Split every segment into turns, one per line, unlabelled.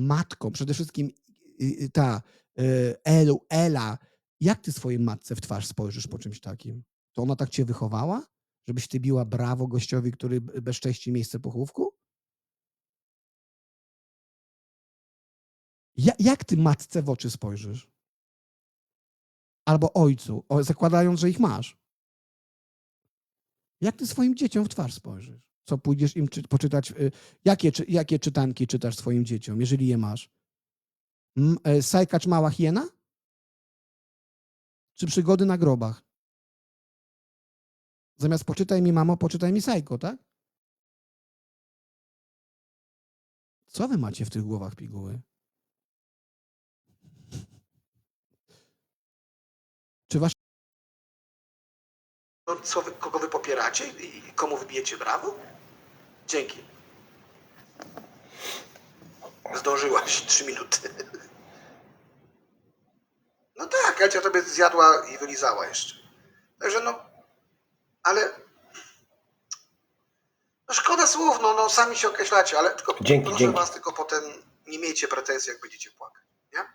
matką, przede wszystkim y, y, ta y, Elu, Ela, jak ty swojej matce w twarz spojrzysz po czymś takim? To ona tak cię wychowała? Żebyś ty biła brawo gościowi, który bezcześci miejsce pochówku? Ja, jak ty matce w oczy spojrzysz? Albo ojcu, zakładając, że ich masz. Jak ty swoim dzieciom w twarz spojrzysz? Co pójdziesz im czy, poczytać? y, Jakie, czy, jakie czytanki czytasz swoim dzieciom, jeżeli je masz? E, Sajkacz mała hiena? Czy przygody na grobach? Zamiast poczytaj mi mamo, poczytaj mi sajko, tak? Co wy macie w tych głowach piguły? Czy wasz
co kogo wy popieracie i komu wybijecie brawo? Dzięki. Zdążyłaś trzy minuty. No tak, Elcia tobie zjadła i wylizała jeszcze. Także no, ale no szkoda słów, no, no sami się określacie, ale tylko
Dzięki,
proszę
dzięki.
was, tylko potem nie miejcie pretensji, jak będziecie płakać, nie?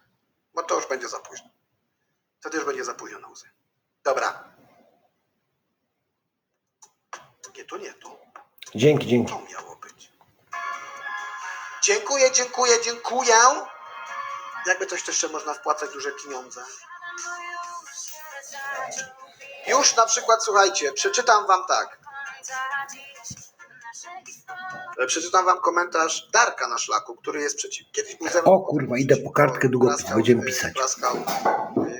Bo to już będzie za późno. Wtedy już będzie za późno na łzy. Dobra. Nie, to nie to.
Dzięki, dzięki.
To miało być. Dziękuję, dziękuję, dziękuję. Jakby coś to jeszcze można wpłacać duże pieniądze. Już na przykład, słuchajcie, przeczytam wam tak. E, Przeczytam wam komentarz Darka na szlaku, który jest przeciw. Kiedyś był ze mną.
O kurwa, idę po kartkę długopis, będziemy
e,
pisać.
Klaskał yy,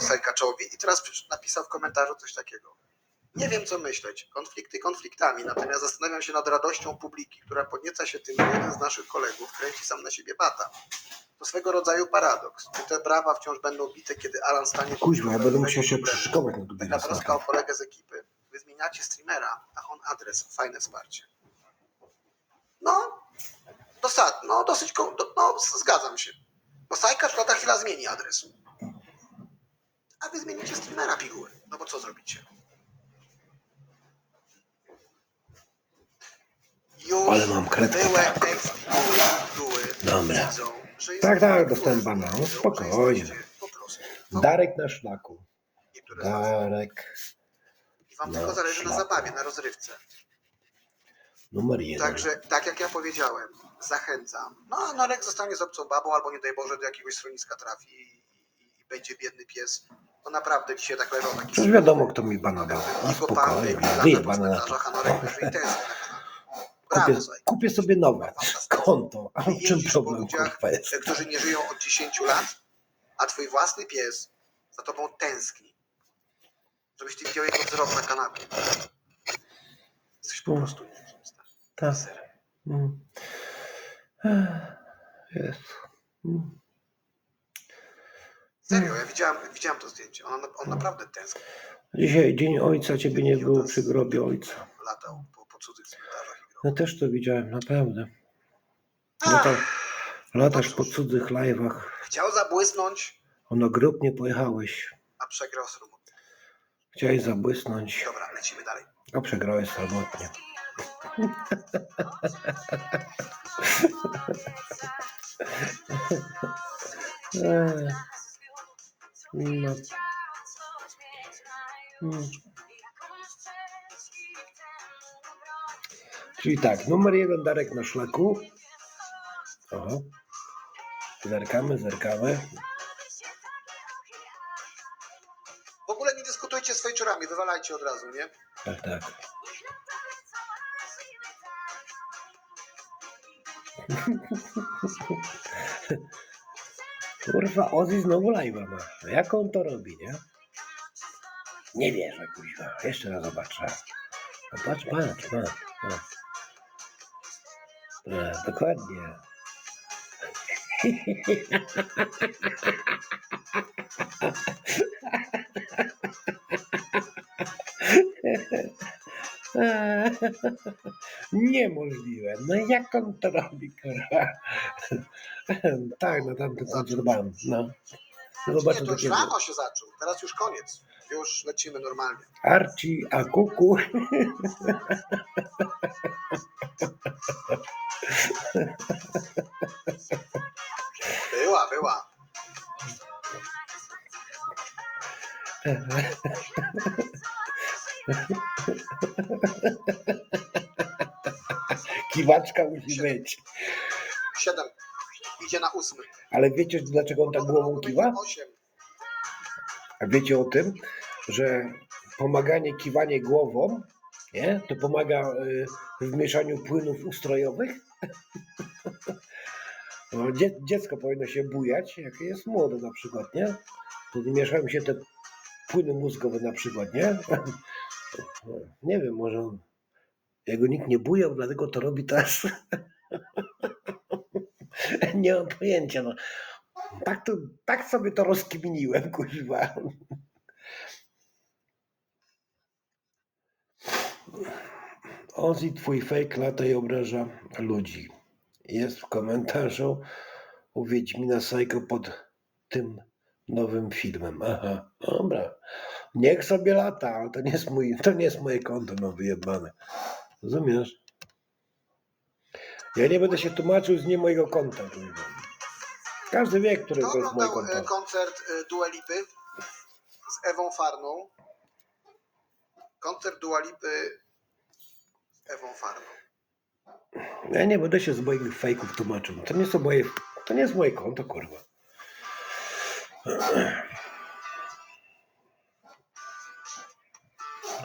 Sajkaczowi i teraz napisał w komentarzu coś takiego. Nie wiem, co myśleć. Konflikty konfliktami, natomiast zastanawiam się nad radością publiki, która podnieca się tym, że jeden z naszych kolegów kręci sam na siebie bata. To swego rodzaju paradoks. Czy te brawa wciąż będą bite, kiedy Alan stanie...
Kuźwa, ja będę musiał się przyszykować na
Taka troska o kolegę z ekipy. Wy zmieniacie streamera, a on adres. Fajne wsparcie. No, dosad, no dosyć, do, no zgadzam się. Bo Sajkacz lata chwila zmieni adres. A wy zmienicie streamera piguły. No bo co zrobicie? Już
Ale mam kredkę, tak. Dobra. Tak, tak, dostałem bana. No, spokojnie.
No,
Darek na szlaku. Darek.
I wam
No,
tylko zależy na zabawie, na rozrywce.
Numer jeden.
Także, tak jak ja powiedziałem, zachęcam. No, a Norek zostanie z obcą babą, albo nie daj Boże, do jakiegoś schroniska trafi i, i, będzie biedny pies. No naprawdę dzisiaj tak leżał taki...
Przecież wiadomo, kto mi bana dał.
Pan
spokojnie,
wyjdzie
wyjebane na
na
to. Kupię, kupię sobie nowe. Konto. A w czym
po
problem
ludziach,
kurwa jest?
którzy nie żyją od 10 lat, a twój własny pies za tobą tęskni. Żebyś ty widział jego wzrok na kanapie. Jesteś po
Mm.
prostu nikim.
Tak. Mm. Jest. Mm.
Serio, ja widziałem, widziałem to zdjęcie. On, on naprawdę tęskni.
Dzisiaj dzień ojca, ciebie nie było przy grobie ojca.
latał po, po cudzych.
Ja też to widziałem, naprawdę. Lata, latasz po cudzych live'ach.
Chciał zabłysnąć,
O na grób nie pojechałeś.
a przegrał sromotnie.
Chciałeś zabłysnąć,
Dobra, lecimy dalej.
a przegrałeś samotnie. Eee. No. Mm. Czyli tak, numer jeden Darek na szlaku. Oho. Zerkamy, zerkamy.
W ogóle nie dyskutujcie z fejczurami, wywalajcie od razu, nie?
Tak, tak. Kurwa, Ozzy znowu live'a ma. No Jak on to robi, nie? Nie wierzę, kuźwa. Jeszcze raz zobaczę. No patrz, patrz, patrz. E, dokładnie. Niemożliwe. No jak on to robi, kurwa? Tak, końcu dbam. No. No
Nie, to już rano się zaczął. Teraz już koniec. Już lecimy normalnie.
Arci, a kuku.
Była, była.
Kiwaczka musi być.
Siedem. Idzie na ósmy.
Ale wiecie, dlaczego on tak głową kiwa? A wiecie o tym, że pomaganie, kiwanie głową, nie? To pomaga y, w mieszaniu płynów ustrojowych? No, dzie, dziecko powinno się bujać, jak jest młode na przykład, nie? Wtedy mieszają się te płyny mózgowe na przykład, nie? Nie wiem, może jego nikt nie bujał, dlatego to robi teraz. Nie mam pojęcia, no. Tak, to, tak sobie to rozkminiłem, kuźwa. Ozzy, twój fake lata i obraża ludzi. Jest w komentarzu u Wiedźmina Psycho pod tym nowym filmem. Aha, dobra. Niech sobie lata, ale to nie jest, mój, to nie jest moje konto, no wyjebane. Rozumiesz? Ja nie będę się tłumaczył z nie mojego konta. Każdy wie, który
Kto
to jest moje
oglądał e, koncert e, Dua Lipy z Ewą Farną? Koncert Dua Lipy z Ewą Farną.
Ja nie będę się z moich fejków tłumaczył. To nie są moje, to nie jest moje konto, kurwa.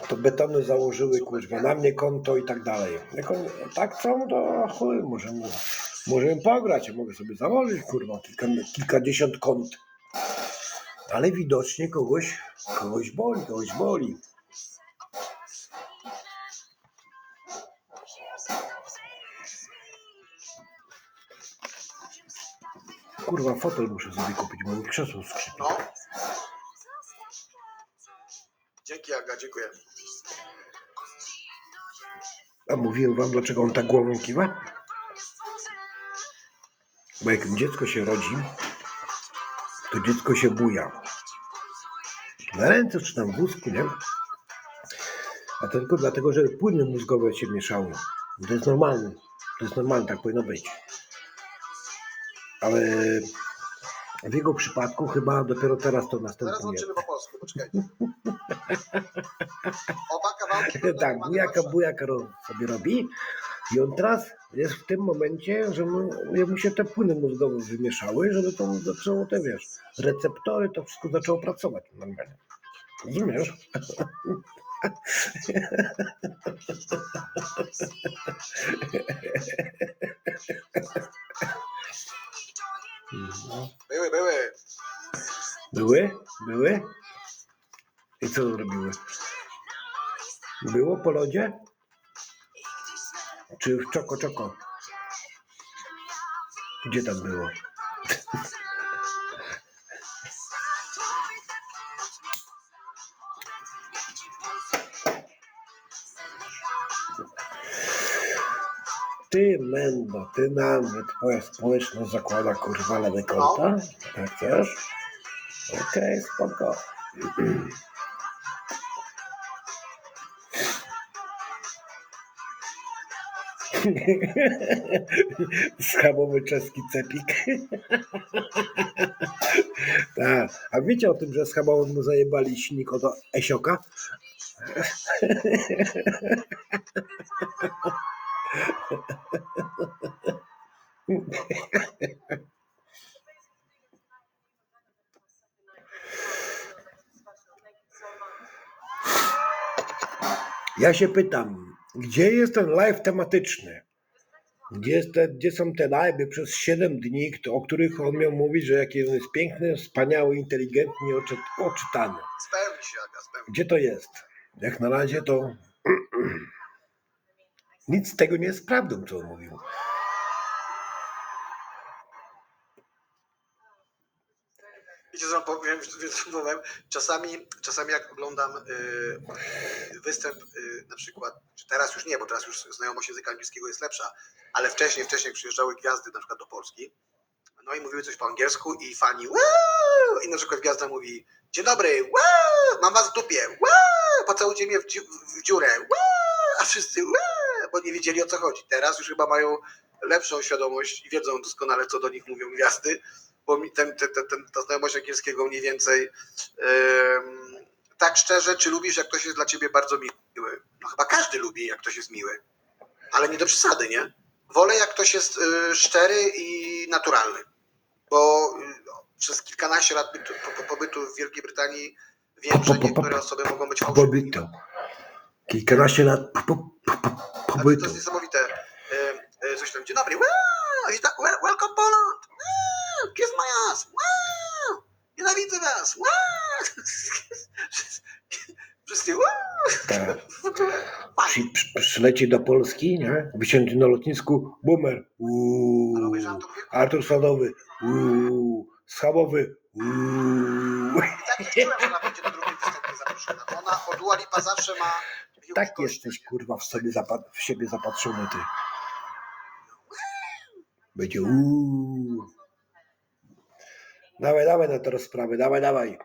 To betony założyły, kurwa, na mnie konto i tak dalej. Jak oni tak chcą, to chuj, możemy, możemy pograć. Ja mogę sobie założyć, kurwa, kilka, kilkadziesiąt kont. Ale widocznie kogoś, kogoś boli, kogoś boli. Kurwa, fotel muszę sobie kupić, bo mi krzesło skrzypi.
No. Dzięki Aga, dziękuję.
A mówiłem wam, dlaczego on tak głową kiwa? Bo jak dziecko się rodzi, to dziecko się buja. Na ręce czy tam w wózku, nie? A to tylko dlatego, że płyny mózgowe się mieszały. To jest normalne. To jest normalne, tak powinno być. Ale w jego przypadku chyba dopiero teraz to
Zaraz
następuje.
łączymy po polsku, poczekajcie. Oba kawałki.
tak,
nagrywane
bujaka, sobie robi. I on teraz jest w tym momencie, że mu, mu się te płyny mózgowe wymieszały, żeby to zaczęło te, wiesz, receptory, to wszystko zaczęło pracować normalnie. Rozumiesz?
Były, były.
Były? Były? I co zrobiły? Było po lodzie? Czy w czoko czoko? Gdzie tam było? Ty, Mendo, ty na mnie, twoja społeczność zakłada kurwa lewe konta? Tak chcesz? Okej, spoko. Schabowy czeski cepik. tak. A wiecie o tym, że schabowym mu zajebali silnik od Esioka? Ja się pytam, gdzie jest ten live tematyczny? Gdzie, te, gdzie są te live'y przez 7 dni, kto- o których on miał mówić, że jaki on jest piękny, wspaniały, inteligentny oczy, oczytany? Gdzie to jest? Jak na razie to nic z tego nie jest prawdą, co on mówił.
Wiecie co powiem, co powiem? Czasami, czasami jak oglądam y, występ y, na przykład, teraz już nie, bo teraz już znajomość języka angielskiego jest lepsza, ale wcześniej, wcześniej przyjeżdżały gwiazdy na przykład do Polski, No i mówiły coś po angielsku i fani wow! I na przykład gwiazda mówi dzień dobry, wow! mam was w dupie, wow! pocałujcie mnie w, dziu- w dziurę, wow! a wszyscy wow! Bo nie wiedzieli o co chodzi. Teraz już chyba mają lepszą świadomość i wiedzą doskonale co do nich mówią gwiazdy, bo mi ten, ten, ten, ta znajomość angielskiego mniej więcej em, tak szczerze, czy lubisz jak ktoś jest dla ciebie bardzo miły? No chyba każdy lubi jak ktoś jest miły, ale nie do przesady, nie? Wolę jak ktoś jest y, szczery i naturalny, bo y, przez kilkanaście lat bytu, po, po, pobytu w Wielkiej Brytanii wiem, że niektóre osoby mogą być fałszywe.
Kilkanaście lat po, po, po, pobytu.
To jest niesamowite. Y, y, Coś tam, dzień dobry, wow, i tak, wel- welcome Poland, wow, kiss my ass, wow, nienawidzę was, wow. Wszyscy, wow,
Tak. Przy, przy, przyleci do Polski, nie? Wysiądzie na lotnisku, boomer. Uuu. Artur Sadowy. Uuu. Schabowy. Uuu.
I tak nie czułem, że ona będzie do drugiej występnie zaproszona. Ona od Lipa zawsze ma...
Tak jesteś kurwa w sobie zapa- w siebie zapatrzony ty. Będzie uuu. Dawaj, dawaj na te rozprawy, dawaj, dawaj.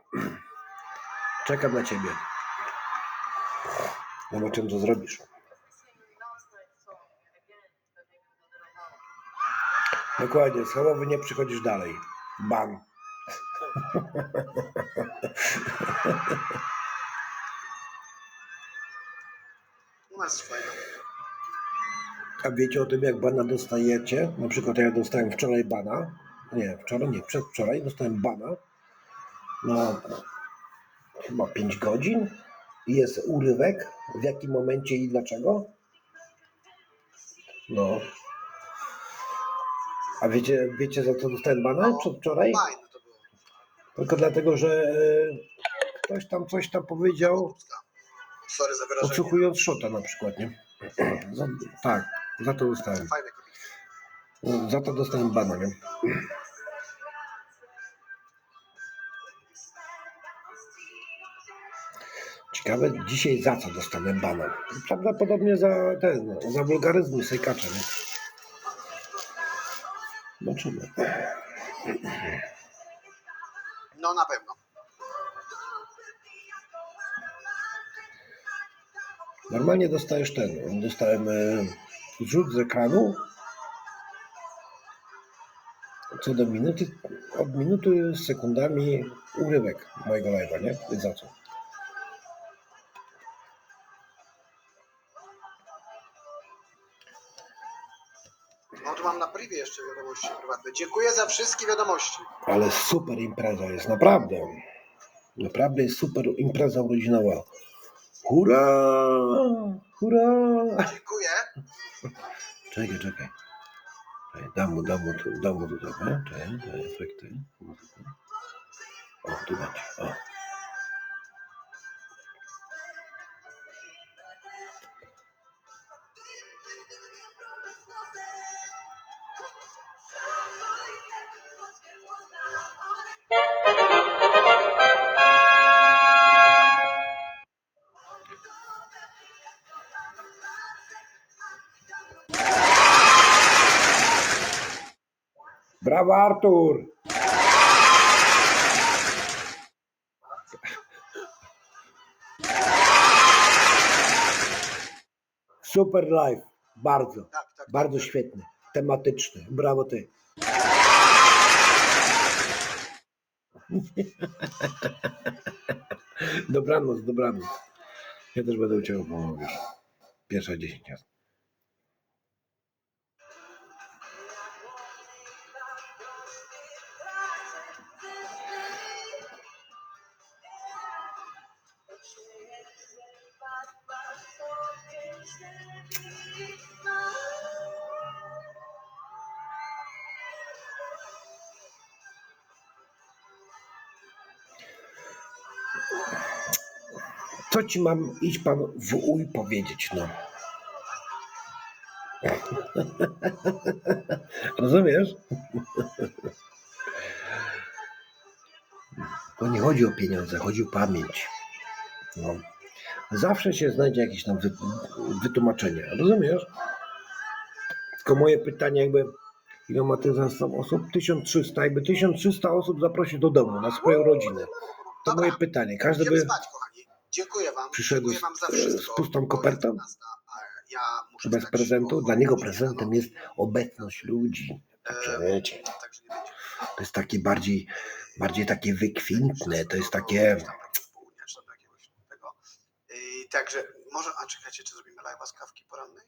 Czekam na ciebie. Zobaczymy, co zrobisz. Dokładnie, schabowy nie przychodzisz dalej. Ban. A wiecie o tym, jak bana dostajecie? Na przykład ja dostałem wczoraj bana. Nie, wczoraj nie, przedwczoraj dostałem bana na chyba 5 godzin. Jest urywek, w jakim momencie i dlaczego. No. A wiecie, wiecie za co dostałem bana
No.
przedwczoraj?
Fajne to było.
Tylko dlatego, że e, ktoś tam coś tam powiedział,
Sorry za
odsłuchując szota na przykład, nie? Tak, za to dostałem. Za to dostałem bana, nie? Ciekawe dzisiaj za co dostanę bana. Prawdopodobnie za ten, za wulgaryzmy sejkacza, nie? Zobaczymy.
No na pewno.
Normalnie dostajesz ten, dostałem zrzut z ekranu co do minuty, od minuty z sekundami urywek mojego live'a, nie? Więc za co?
No tu mam na privie jeszcze wiadomości prywatne. Dziękuję za wszystkie wiadomości.
Ale super impreza jest, naprawdę. Naprawdę jest super impreza urodzinowa. Hurra! Hurra!
Dziękuję.
Czekaj, czekaj. Czekaj, Dam mu, dam mu, dam mu tu trochę. Czekaj, efekty. O, tu macie. O. Brawo, Artur! Super live. Bardzo.
Tak, tak.
Bardzo świetny. Tematyczny. Brawo ty. Dobranoc, dobranoc. Ja też będę uciekał, bo wiesz, pierwsza 10 razy. Co ci mam iść pan w uj powiedzieć, no? Rozumiesz? To nie chodzi o pieniądze, chodzi o pamięć. No. Zawsze się znajdzie jakieś tam wy, wytłumaczenie, rozumiesz? Tylko moje pytanie jakby, Ile ma tych zastępstw osób? 1300. Jakby 1300 osób zaprosić do domu na swoją rodzinę. To
Dobra.
moje pytanie. Każdy
Idziemy
by
spać, kochani. Dziękuję wam.
przyszedł
Dziękuję wam za
z-
wszystko.
z pustą
bo
kopertą?
jest 12, a Ja muszę
bez
wstać
prezentu.
szybko,
Dla niego prezentem jest obecność ludzi. Także wiecie,
Także nie będzie.
to jest takie bardziej, bardziej takie wykwintne. To jest takie...
Południa, czy tam jakiegoś tego. Także może, a czekajcie, czy zrobimy live'a z kawki porannej?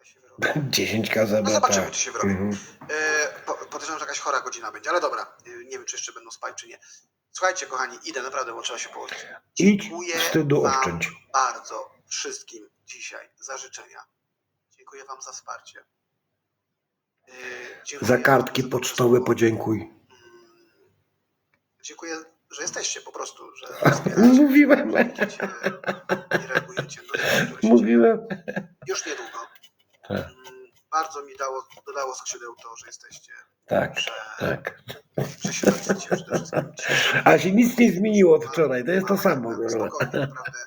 Ja się wyrobię.
10 KZB.
No zobaczymy, czy się wyrobi.
Mhm.
E, po- Podejrzewam, że jakaś chora godzina będzie, ale dobra. e, Nie wiem, czy jeszcze będą spać, czy nie. Słuchajcie, kochani, idę naprawdę, bo trzeba się położyć.
Idź,
Dziękuję
wstydu
wam
oszczędź.
bardzo wszystkim dzisiaj za życzenia. Dziękuję wam za wsparcie. E, dziękuję
Za
wam
kartki
za dobre
pocztowe podziękuj.
Mm, Dziękuję, że jesteście po prostu, że wspieracie,
Mówiłem,
widzicie i reagujecie na rzeczy, które się dzieją.
mówiłem.
Już niedługo. Bardzo mi dało, dodało skrzydeł to, że jesteście,
Tak,
że,
tak.
że się rodzicie przede wszystkim. Dzisiaj
A się nic nie zmieniło od wczoraj, to jest to samo. kurwa.
Spokojnie, naprawdę.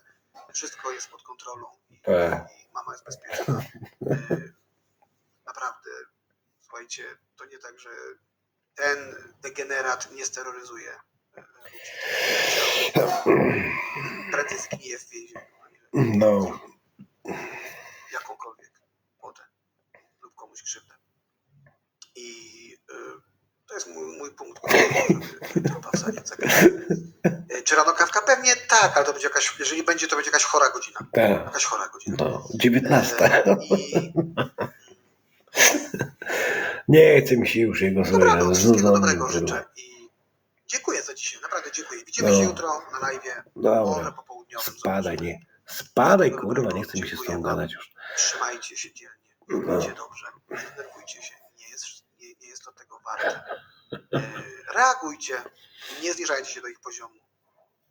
Wszystko jest pod kontrolą i,
Tak.
i mama jest bezpieczna. Y, Naprawdę, słuchajcie, to nie tak, że ten degenerat nie steroryzuje y, ludzi. Prędzej zgnije w więzieniu,
No.
Krzywdę. I y, to jest mój, mój punkt. Y, Czy rano kawka? Pewnie tak, ale to będzie jakaś, jeżeli będzie, to będzie jakaś chora godzina.
Tak.
Jakaś chora godzina.
No, 19.
E, I
Nie chce mi się już jego słuchać.
dobranoc, wszystkiego dobrego
kurwa.
życzę. I dziękuję za dzisiaj, naprawdę dziękuję. Widzimy
No.
się jutro na live,
Dobra, spadaj, nie. Spadaj, kurwa, nie chce mi się z tą gadać już.
Trzymajcie się dzielnie,
No.
będzie dobrze, nie denerwujcie się, nie jest, nie, nie jest to tego warte. E, Reagujcie, nie zniżajcie się do ich poziomu.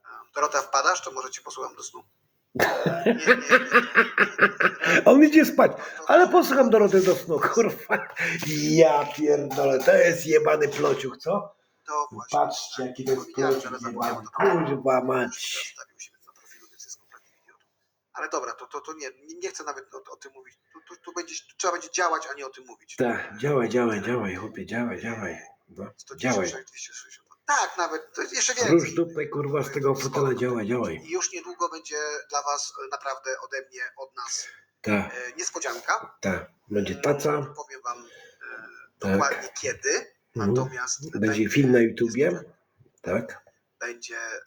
E, Dorota, wpadasz, to może cię posłucham do snu. Nie, nie, nie.
On idzie spać, ale posłucham Doroty do snu, kurwa. Ja pierdolę, to jest jebany plociuch, co?
To właśnie.
Patrzcie, jaki to jest plociuch jebany. Kurwa mać.
teraz stawił się na profilu, więc jest kompletnie idiotą. Ale dobra, to, to, to nie, nie chcę nawet o, o tym mówić. Tu, tu, tu, będzie, tu trzeba będzie działać, a nie o tym mówić.
Tak, działaj, działaj, działaj, chłopie, działaj, działaj. No,
196,
działaj.
260. Tak, nawet, to jeszcze więcej.
Rusz dupę, kurwa, z tego fotela, działaj, działaj.
I już niedługo będzie dla Was e, naprawdę ode mnie, od nas
Tak,
e, niespodzianka.
tak. Będzie taca,
Mm, Powiem Wam e,
Tak.
dokładnie kiedy.
Mhm.
Natomiast
będzie film na YouTubie. Tak,
Będzie e,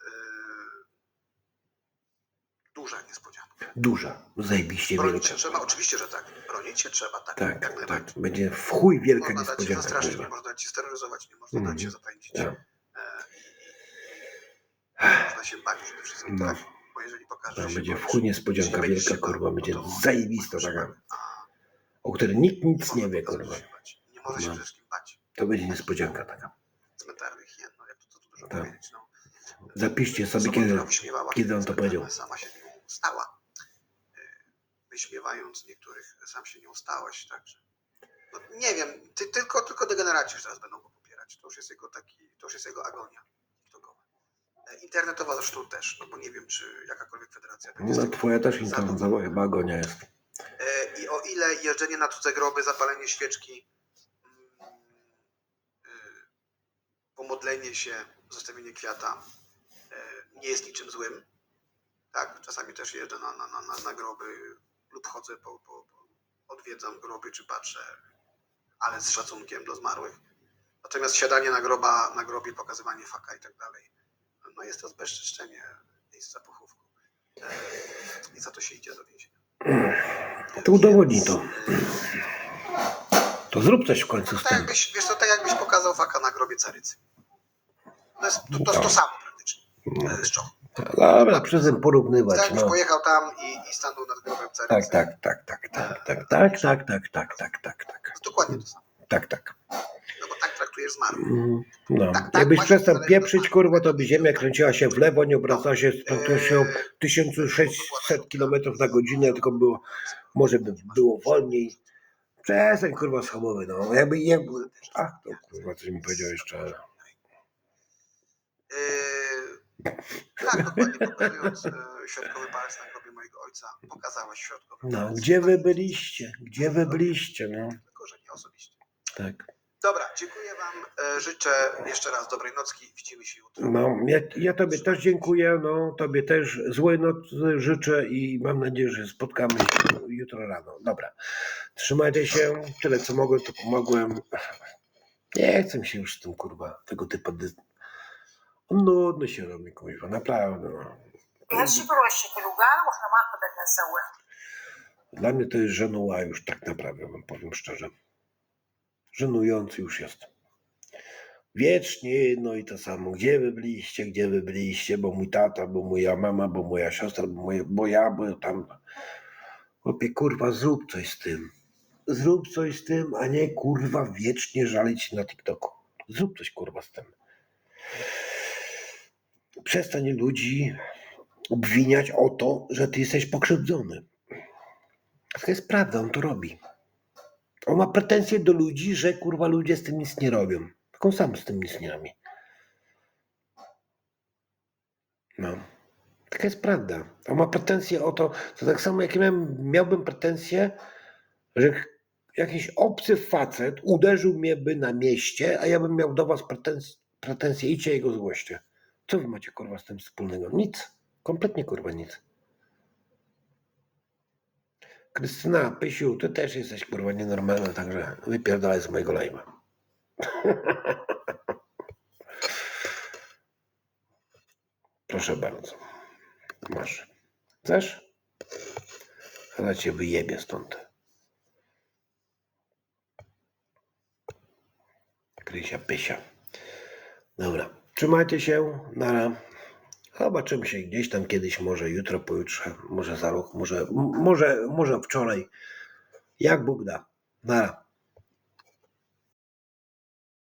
duża niespodzianka.
Duża, zajebiście
Bronić
wielka.
się trzeba? Oczywiście, że tak. Bronić się trzeba, tak.
Tak,
jak
tak.
najbardziej.
Będzie w chuj wielka
Można dać się
niespodzianka,
zastraszyć, nie
kurwa.
można dać się steroryzować, nie można
Mhm.
dać się zapędzić.
Tak.
E, można się bać przede wszystkim,
No.
tak? Bo jeżeli pokaże
Tam
się
będzie w chuj niespodzianka
jeśli będziesz
wielka,
się bał,
kurwa,
no
będzie
to
zajebista taka, o której nikt nic nie wie, kurwa.
się bać. Nie może się
No.
przede wszystkim bać.
To będzie niespodzianka taka.
Cmentarnych hien, no jak to, to, dużo
Tak.
powiedzieć. No.
Zapiszcie sobie, kiedy,
która
kiedy on to powiedział.
Sama się nią stała. Wyśmiewając niektórych, sam się nią stałeś, także. No, nie wiem, ty, tylko, tylko degeneraci już teraz będą go popierać. To już jest jego taki, to już jest jego agonia. E, Internetowa zresztą też, no bo nie wiem, czy jakakolwiek federacja będzie
No twoja też internetowa chyba agonia jest.
E, I o ile jeżdżenie na cudze groby, zapalenie świeczki, mm, e, pomodlenie się, zostawienie kwiata nie jest niczym złym. Tak, czasami też jeżdżę na, na, na- na groby lub chodzę po, po, po, odwiedzam groby czy patrzę, ale z szacunkiem do zmarłych. Natomiast siadanie na, groba, na grobie, pokazywanie faka i tak dalej, no jest to zbezczeszczenie miejsca pochówku. E, I za to się idzie do więzienia.
To udowodnij to. To zrób coś w końcu z
tak
tym.
jakbyś, wiesz, to tak jakbyś pokazał faka na grobie carycy. To jest to, to, to
Tak.
samo praktycznie. Z czołu.
Dobra, przestań porównywać,
Tak jakbyś
no.
pojechał tam i, i stanął nad grobem.
Tak, tak, tak, tak, tak, tak, tak, tak, tak, tak, tak, tak, tak,
dokładnie to samo.
tak, tak.
No bo tak traktujesz zmarłych.
Mm, No,
Tak, tak,
jakbyś przestał pieprzyć, kurwa, to by ziemia kręciła się w lewo, nie obracała się z prędkością
Eee,
1600 km na godzinę, tylko było, może by było wolniej. Przestań, kurwa, schamowy, no. Jakby, jakby, a, to kurwa, coś mi powiedział jeszcze.
Yy, tak, dokładnie pokazując e, środkowy palec na grobie mojego ojca, pokazałeś środkowy
No,
palec.
gdzie wy byliście? Gdzie wy byliście, no?
osobiście.
Tak.
Dobra, dziękuję Wam. e, Życzę jeszcze raz dobrej nocki. Widzimy się jutro.
No, ja, ja tobie też dziękuję, no, tobie też złej nocy życzę i mam nadzieję, że spotkamy się jutro rano. Dobra, trzymajcie się, tyle co mogłem, to pomogłem. Nie chcę się już z tym, kurwa, tego typu dy... Nudny się robi, kurwa, naprawdę. No.
Pierwszy byłeś się tych ugarłów, no będę zaułę.
Dla mnie to jest żenuła już tak naprawdę, wam powiem szczerze. Żenujący już jest. Wiecznie jedno i to samo. Gdzie wy byliście, gdzie wy byliście, bo mój tata, bo moja mama, bo moja siostra, bo, moje, bo ja, bo tam. Chłopie, kurwa, zrób coś z tym. Zrób coś z tym, a nie kurwa wiecznie żalić na TikToku. Zrób coś kurwa z tym. Przestań ludzi obwiniać o to, że ty jesteś pokrzywdzony. To jest prawda, on to robi. On ma pretensje do ludzi, że kurwa ludzie z tym nic nie robią. Tak on sam z tym nic nie robi. No. Taka jest prawda. On ma pretensje o to, to tak samo jak miałbym pretensje, że jakiś obcy facet uderzył mnie by na mieście, a ja bym miał do was pretens- pretensje, idźcie jego złoście. Co wy macie kurwa z tym wspólnego? Nic. Kompletnie kurwa nic. Krystyna, Pysiu, ty też jesteś kurwa nienormalna, także wypierdalaj z mojego live'a. Proszę bardzo. Masz. Chcesz? Ale cię wyjebie stąd. Krysia Pysia. Dobra. Trzymajcie się. Nara. Zobaczymy się gdzieś tam kiedyś, może jutro, pojutrze, może za rok, może, może, może wczoraj. Jak Bóg da. Nara.